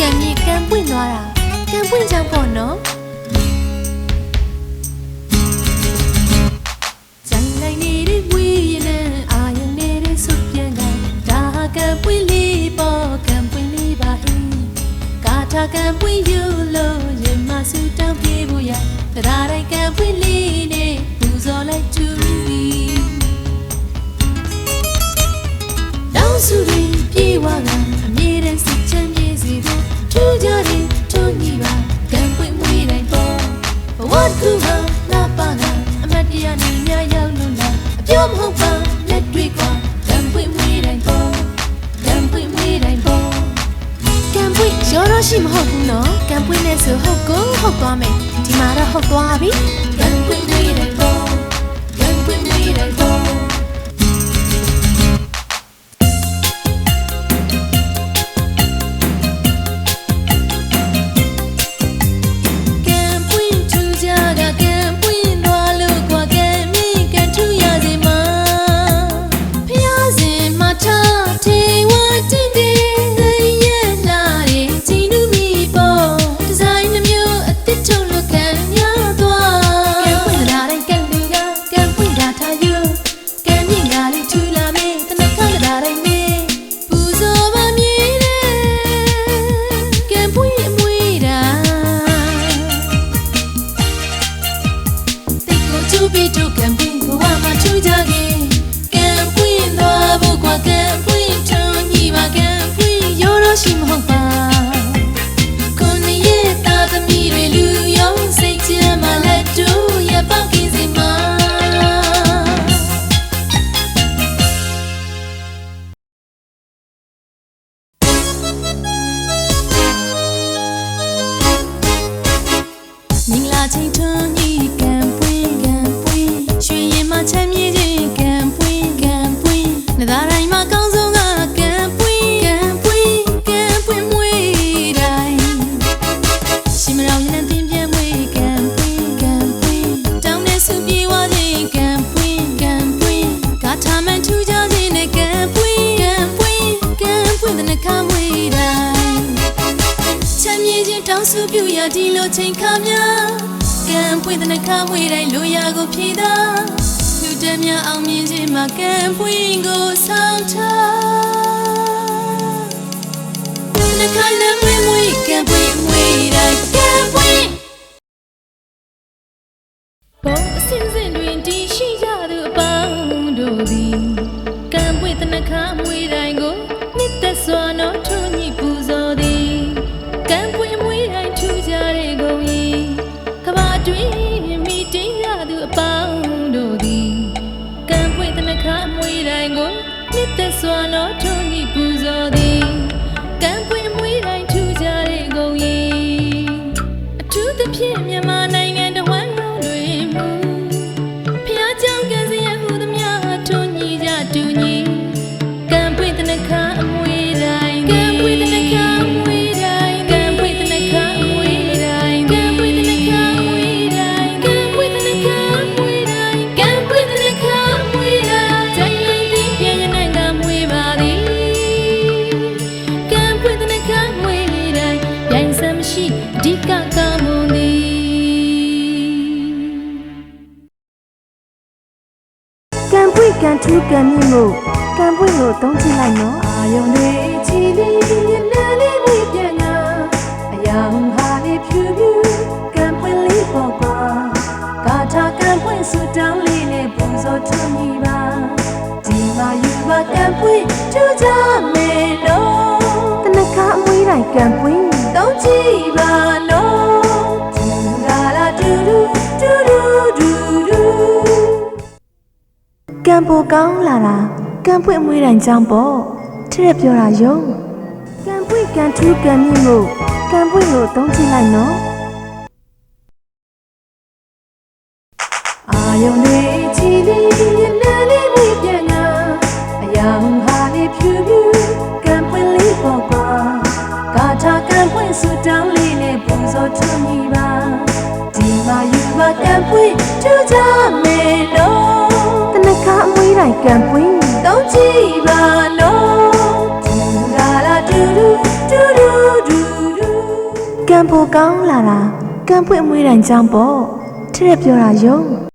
ကံမြေကံပွင့်သွားတာကံပွင့်ကြောင့်ပေါ့နော်ကြိုင်လိုက်နေတဲ့ဝေးရတဲ့အာယုန်နေတဲ့ဆုပြန်ကဒါဟာကံပွင့်လေးပေါ့ကံပွင့်လေးပါဟင်းကာထာကံပွင့်ယူလို့ရင်မဆူတောင်းပြေဖို့ရတရားတိုင်းကံပွင့်လေးနဲ့ပူဇော်လိုက်သူပြီး ရောတော့ရှိမဟုတ်ဘူးနော်ကံပွင့်နဲ့ဆိုဟုတ်ကိုဟုတ်သွားမယ်ဒီမှာတော့ဟုတ်သွားပြီကံပွင့်မွေးတိုင်းပေါ်ကံပွင့်မွေးတိုင်းပေါ်ကံ မင်္ဂ ရဒီလိုချိန်ခါများကံပွင့်တဲ့နှခမ်းမွေးတိုင်းလိုရာကိုဖြေသာလူတည်းများအောင်မြင်ခြင်းမှာကံပွင့်ကိုဆောင်ထားနှခမ်းလည်းမွေးမွေးကံပွင့်မွေးတိုင်း ကံပွင့်ကံထူးကံမြင့်လို့ကံပွင့်ကိုသုံးကြည့်လိုက်နော်အာယုံတွေချီလီညနေလေးဝေးပြန်ငါအယောင်ဟာလေးဖြူဖြူကံပွင့်လေးပေါ်ကွာကာထာကံပွင့်ဆူတောင်းလေးနဲ့ပူဇော်ထွန်းကြီးပါဒီမှာယူပါကံပွင့်ထူကြမယ်နော်တနခါအမွေးတိုင်းကံပွင့် ကံပိုကောင်းလာတာကံပွင့်အမွေးတိုင်းကြောင့်ပေါ့ထရက်ပြောတာယုံကံပွင့်ကံထူးကံမြင့်လို့ကံပွင့်ကိုသုံးကြည့်လိုက်နော်အာယုံတွေချီလီညနေလေးဝေးပြန်ငါအယောင်ဟာလေးဖြူဖြူကံပွင့်လေးပေါ်ကွာကာထာကံပွင့်ဆူတောင်းလေးနဲ့ပူဇော်ထွန်းကြီးပါဒီမှာယူပါကံပွင့်ထူကြမယ် ကြည့်ပါနော်ဒူလာလာဒူဒူဒူဒူဒူဒကံပိုကောင်းလာတာကံပွင့်မွေးတိုင်းကြောင့်ပေါ့ထရက်ပြောတာယုံ